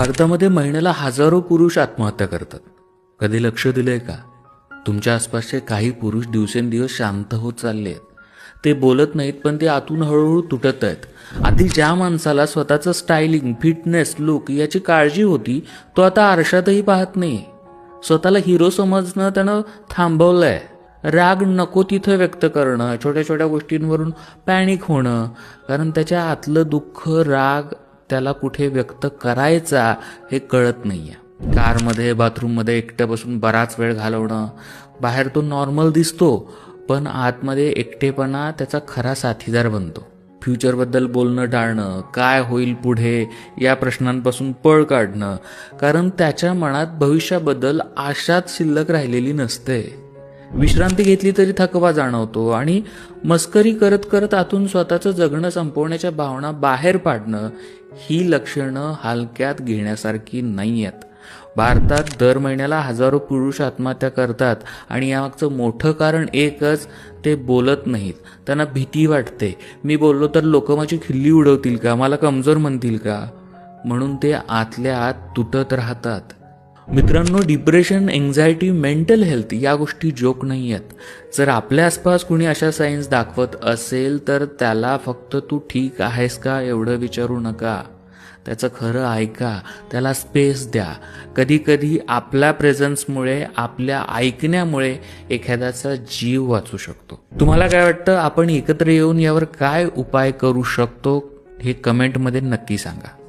भारतामध्ये महिन्याला हजारो पुरुष आत्महत्या करतात. कधी लक्ष दिलंय का? तुमच्या आसपासचे काही पुरुष दिवसेंदिवस शांत होत चालले आहेत. ते बोलत नाहीत पण ते आतून हळूहळू तुटत आहेत. आधी ज्या माणसाला स्वतःचं स्टायलिंग फिटनेस लुक याची काळजी होती तो आता आरशातही पाहत नाही स्वतःला हिरो समजणं त्यानं थांबवलंय. राग नको तिथं व्यक्त करणं छोट्या छोट्या गोष्टींवरून पॅनिक होणं कारण त्याच्या आतलं दुःख राग त्याला कुठे व्यक्त करायचा हे कळत नाही आहे कारमध्ये बाथरूममध्ये एकटं बसून बराच वेळ घालवणं बाहेर तो नॉर्मल दिसतो पण आतमध्ये एकटेपणा त्याचा खरा साथीदार बनतो. फ्युचरबद्दल बोलणं टाळणं काय होईल पुढे या प्रश्नांपासून पळ काढणं कारण त्याच्या मनात भविष्याबद्दल आशाच शिल्लक राहिलेली नसते. विश्रांती घेतली तरी थकवा जाणवतो आणि मस्करी करत करत आतून स्वतःचं जगणं संपवण्याच्या भावना बाहेर पाडणं ही लक्षणं हलक्यात घेण्यासारखी नाही आहेत भारतात दर महिन्याला हजारो पुरुष आत्महत्या करतात आणि यामागचं मोठं कारण एकच ते बोलत नाहीत. त्यांना भीती वाटते. मी बोललो तर लोक माझी खिल्ली उडवतील का? मला कमजोर म्हणतील का? म्हणून ते आतल्या आत तुटत राहतात. मित्रांनो डिप्रेशन एन्झायटी मेंटल हेल्थ या गोष्टी जोक नाही आहेत. जर आपल्या आसपास कुणी अशा सायन्स दाखवत असेल तर त्याला फक्त तू ठीक आहेस का एवढं विचारू नका. त्याचं खरं ऐका त्याला स्पेस द्या. कधी कधी आपल्या प्रेझन्समुळे आपल्या ऐकण्यामुळे एखाद्याचा जीव वाचू शकतो. तुम्हाला काय वाटतं? आपण एकत्र येऊन यावर काय उपाय करू शकतो? हे कमेंटमध्ये नक्की सांगा.